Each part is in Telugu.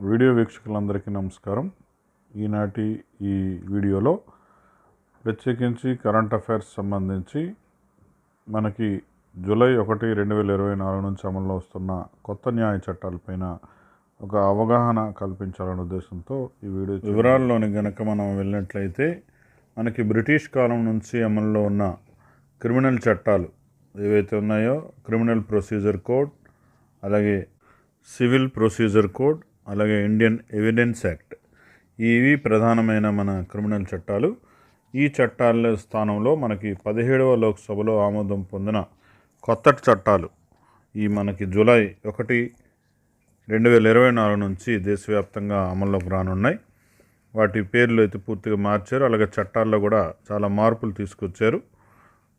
వీడియో వీక్షకులందరికీ నమస్కారం. ఈనాటి ఈ వీడియోలో ప్రత్యేకించి కరెంట్ అఫైర్స్ సంబంధించి మనకి జూలై ఒకటి రెండు వేల ఇరవై నాలుగు నుంచి అమల్లో వస్తున్న కొత్త న్యాయ చట్టాలపైన ఒక అవగాహన కల్పించాలనే ఉద్దేశంతో ఈ వీడియో వివరాల్లోని గనక మనం వెళ్ళినట్లయితే మనకి బ్రిటిష్ కాలం నుంచి అమల్లో ఉన్న క్రిమినల్ చట్టాలు ఏవైతే ఉన్నాయో క్రిమినల్ ప్రొసీజర్ కోడ్ అలాగే సివిల్ ప్రొసీజర్ కోడ్ అలాగే ఇండియన్ ఎవిడెన్స్ యాక్ట్. ఇవి ప్రధానమైన మన క్రిమినల్ చట్టాలు. ఈ చట్టాల స్థానంలో మనకి పదిహేడవ లోక్సభలో ఆమోదం పొందిన కొత్త చట్టాలు. ఈ మనకి జూలై ఒకటి రెండు వేల ఇరవై నాలుగు నుంచి దేశవ్యాప్తంగా అమల్లోకి రానున్నాయి. వాటి పేర్లు అయితే పూర్తిగా మార్చారు. అలాగే చట్టాల్లో కూడా చాలా మార్పులు తీసుకొచ్చారు.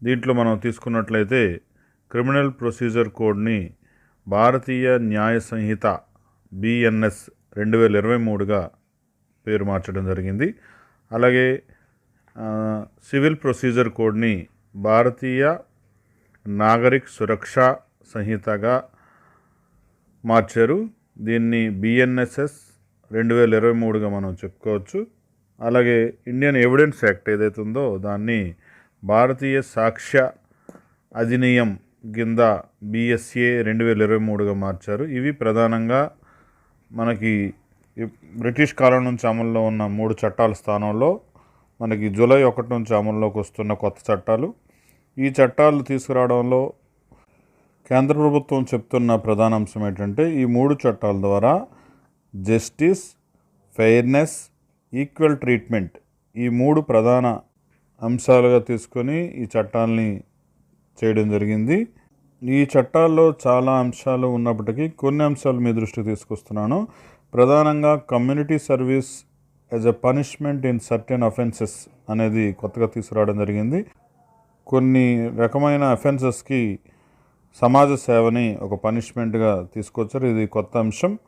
దీంట్లో మనం తీసుకున్నట్లయితే క్రిమినల్ ప్రొసీజర్ కోడ్ని భారతీయ న్యాయ సంహిత బిఎన్ఎస్ రెండు వేల ఇరవై మూడుగా పేరు మార్చడం జరిగింది. అలాగే సివిల్ ప్రొసీజర్ కోడ్ని భారతీయ నాగరిక్ సురక్ష సంహితగా మార్చారు. దీన్ని బిఎన్ఎస్ఎస్ రెండు వేల ఇరవై మూడుగా మనం చెప్పుకోవచ్చు. అలాగే ఇండియన్ ఎవిడెన్స్ యాక్ట్ ఏదైతే ఉందో దాన్ని భారతీయ సాక్ష్య అధినియం కింద బిఎస్ఏ రెండు వేల ఇరవై మూడుగా మార్చారు. ఇవి ప్రధానంగా మనకి బ్రిటిష్ కాలం నుంచి అమల్లో ఉన్న మూడు చట్టాల స్థానంలో మనకి జూలై ఒకటి నుంచి అమల్లోకి వస్తున్న కొత్త చట్టాలు. ఈ చట్టాలు తీసుకురావడంలో కేంద్ర ప్రభుత్వం చెప్తున్న ప్రధాన అంశం ఏంటంటే ఈ మూడు చట్టాల ద్వారా జస్టిస్ ఫెయిర్నెస్ ఈక్వల్ ట్రీట్మెంట్ ఈ మూడు ప్రధాన అంశాలుగా తీసుకొని ఈ చట్టాలని చేయడం జరిగింది. ఈ చట్టాల్లో చాలా అంశాలు ఉన్నప్పటికీ కొన్ని అంశాలు మీ దృష్టికి తీసుకొస్తున్నాను. ప్రధానంగా community service as a punishment in certain offences అనేది కొత్తగా తీసుకురావడం జరిగింది. కొన్ని రకమైన అఫెన్సెస్కి సమాజ సేవని ఒక పనిష్మెంట్గా తీసుకొచ్చారు. ఇది కొత్త అంశం.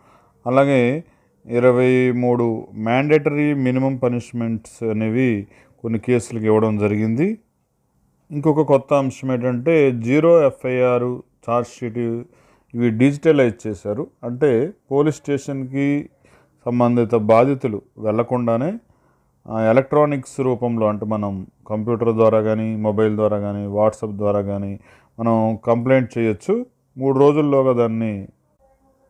అలాగే ఇరవై మూడు మ్యాండేటరీ మినిమం పనిష్మెంట్స్ అనేవి కొన్ని కేసులకు ఇవ్వడం జరిగింది. ఇంకొక కొత్త అంశం ఏంటంటే జీరో ఎఫ్ఐఆర్ ఛార్జ్ షీట్ ఇవి డిజిటలైజ్ చేశారు. అంటే పోలీస్ స్టేషన్కి సంబంధిత బాధితులు వెళ్ళకుండానే ఎలక్ట్రానిక్స్ రూపంలో అంటే మనం కంప్యూటర్ ద్వారా కానీ మొబైల్ ద్వారా కానీ వాట్సాప్ ద్వారా కానీ మనం కంప్లైంట్ చేయొచ్చు. మూడు రోజుల్లోగా దాన్ని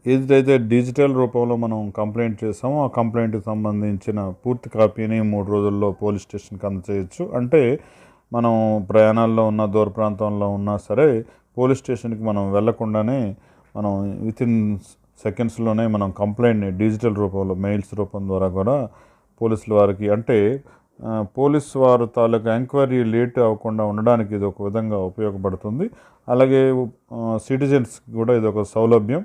ఏదైతే డిజిటల్ రూపంలో మనం కంప్లైంట్ చేసామో ఆ కంప్లైంట్కి సంబంధించిన పూర్తి కాపీని మూడు రోజుల్లో పోలీస్ స్టేషన్కి అందచేయచ్చు. అంటే మనం ప్రయాణాల్లో ఉన్న దూర ప్రాంతంలో ఉన్నా సరే పోలీస్ స్టేషన్కి మనం వెళ్ళకుండానే మనం విత్ ఇన్ సెకండ్స్లోనే మనం కంప్లైంట్ని డిజిటల్ రూపంలో మెయిల్స్ రూపం ద్వారా కూడా పోలీసుల వారికి అంటే పోలీస్ వారు తాలూకా ఎంక్వైరీ లేట్ అవ్వకుండా ఉండడానికి ఇది ఒక విధంగా ఉపయోగపడుతుంది. అలాగే సిటిజన్స్ కూడా ఇది ఒక సౌలభ్యం.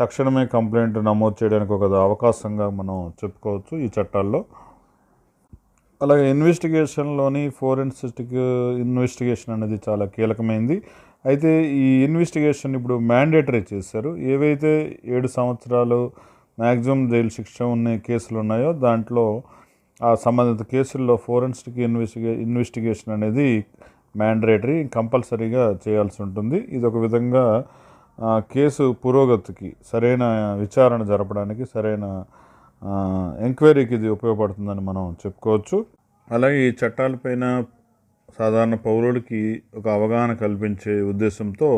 తక్షణమే కంప్లైంట్ నమోదు చేయడానికి ఒక అవకాశంగా మనం చెప్పుకోవచ్చు ఈ చట్టాల్లో. అలాగే ఇన్వెస్టిగేషన్లోని ఫోరెన్సిక్ ఇన్వెస్టిగేషన్ అనేది చాలా కీలకమైంది. అయితే ఈ ఇన్వెస్టిగేషన్ ఇప్పుడు మ్యాండేటరీ చేశారు. ఏవైతే ఏడు సంవత్సరాలు మ్యాక్సిమం జైలు శిక్ష ఉన్న కేసులు ఉన్నాయో దాంట్లో ఆ సంబంధిత కేసుల్లో ఫోరెన్సిక్ ఇన్వెస్టిగే ఇన్వెస్టిగేషన్ అనేది మ్యాండేటరీ కంపల్సరీగా చేయాల్సి ఉంటుంది. ఇది ఒక విధంగా ఆ, కేసు పురోగతికి సరైన విచారణ జరపడానికి సరైన ఎంక్వైరీకి ఇది ఉపయోగపడుతుందని మనం చెప్పుకోవచ్చు. అలాగే ఈ చట్టాలపైన సాధారణ పౌరుడికి ఒక అవగాహన కల్పించే ఉద్దేశంతో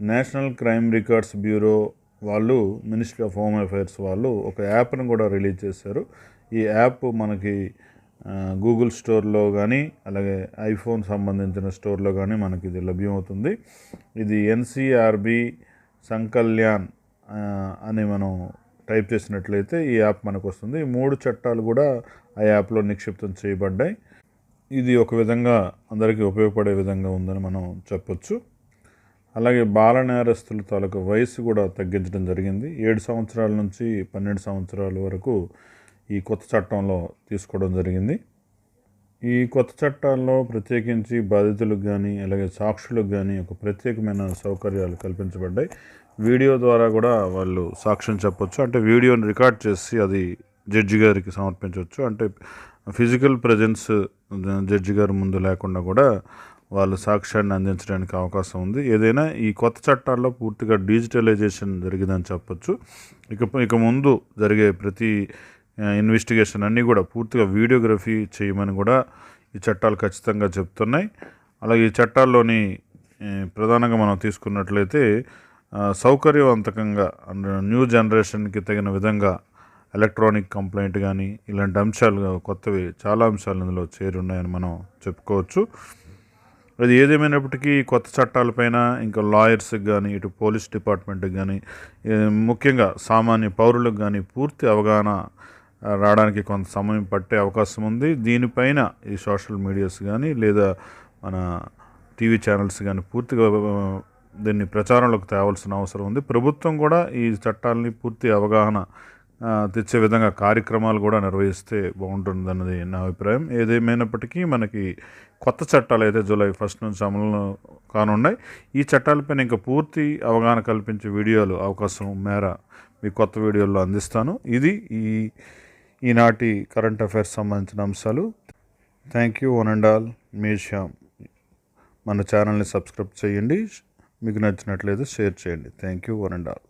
నేషనల్ క్రైమ్ రికార్డ్స్ బ్యూరో వాళ్ళు మినిస్ట్రీ ఆఫ్ హోమ్ అఫైర్స్ వాళ్ళు ఒక యాప్ను కూడా రిలీజ్ చేశారు. ఈ యాప్ మనకి గూగుల్ స్టోర్లో కానీ అలాగే ఐఫోన్ సంబంధించిన స్టోర్లో కానీ మనకి ఇది లభ్యమవుతుంది. ఇది ఎన్సిఆర్బి సంకల్యాన్ అని మనం టైప్ చేసినట్లయితే ఈ యాప్ మనకు వస్తుంది ఈ మూడు చట్టాలు కూడా ఆ యాప్లో నిక్షిప్తం చేయబడ్డాయి. ఇది ఒక విధంగా అందరికీ ఉపయోగపడే విధంగా ఉందని మనం చెప్పొచ్చు. అలాగే బాల నేరస్తుల తాలూకు వయసు కూడా తగ్గించడం జరిగింది. ఏడు సంవత్సరాల నుంచి పన్నెండు సంవత్సరాల వరకు ఈ కొత్త చట్టంలో తీసుకోవడం జరిగింది. ఈ కొత్త చట్టాల్లో ప్రత్యేకించి బాధితులకు కానీ అలాగే సాక్షులకు కానీ ఒక ప్రత్యేకమైన సౌకర్యాలు కల్పించబడ్డాయి. వీడియో ద్వారా కూడా వాళ్ళు సాక్ష్యం చెప్పొచ్చు. అంటే వీడియోని రికార్డ్ చేసి అది జడ్జి గారికి సమర్పించవచ్చు అంటే ఫిజికల్ ప్రజెన్స్ జడ్జి గారి ముందు లేకుండా కూడా వాళ్ళు సాక్ష్యాన్ని అందించడానికి అవకాశం ఉంది. ఏదైనా ఈ కొత్త చట్టాల్లో పూర్తిగా డిజిటలైజేషన్ జరిగిందని చెప్పొచ్చు. ఇక ఇక ముందు జరిగే ప్రతి ఇన్వెస్టిగేషన్ అన్నీ కూడా పూర్తిగా వీడియోగ్రఫీ చేయమని కూడా ఈ చట్టాలు ఖచ్చితంగా చెప్తున్నాయి. అలాగే ఈ చట్టాల్లోని ప్రధానంగా మనం తీసుకున్నట్లయితే సౌకర్యవంతకంగా న్యూ జనరేషన్కి తగిన విధంగా ఎలక్ట్రానిక్ కంప్లైంట్ కానీ ఇలాంటి అంశాలు కొత్తవి చాలా అంశాలు ఇందులో చేరున్నాయని మనం చెప్పుకోవచ్చు. అది ఏదేమైనప్పటికీ కొత్త చట్టాలపైన ఇంకా లాయర్స్కి కానీ ఇటు పోలీస్ డిపార్ట్మెంట్కి కానీ ముఖ్యంగా సామాన్య పౌరులకు కానీ పూర్తి అవగాహన రావడానికి కొంత సమయం పట్టే అవకాశం ఉంది. దీనిపైన ఈ సోషల్ మీడియాస్ కానీ లేదా మన టీవీ ఛానల్స్ కానీ పూర్తిగా దీన్ని ప్రచారంలోకి తేవాల్సిన అవసరం ఉంది. ప్రభుత్వం కూడా ఈ చట్టాలని పూర్తి అవగాహన తెచ్చే విధంగా కార్యక్రమాలు కూడా నిర్వహిస్తే బాగుంటుందన్నది నా అభిప్రాయం. ఏదేమైనప్పటికీ మనకి కొత్త చట్టాలు అయితే జూలై ఫస్ట్ నుంచి అమలు కానున్నాయి. ఈ చట్టాలపైన ఇంకా పూర్తి అవగాహన కల్పించే వీడియోలు అవకాశం మేర మీ కొత్త వీడియోల్లో అందిస్తాను. ఇది ఈ ఈనాటి కరెంట్ అఫైర్స్ సంబంధించిన అంశాలు. Thank you one and all. మీ శ్యామ్. మన ఛానల్ని సబ్స్క్రైబ్ చేయండి. మీకు నచ్చినట్లయితే షేర్ చేయండి. Thank you one and all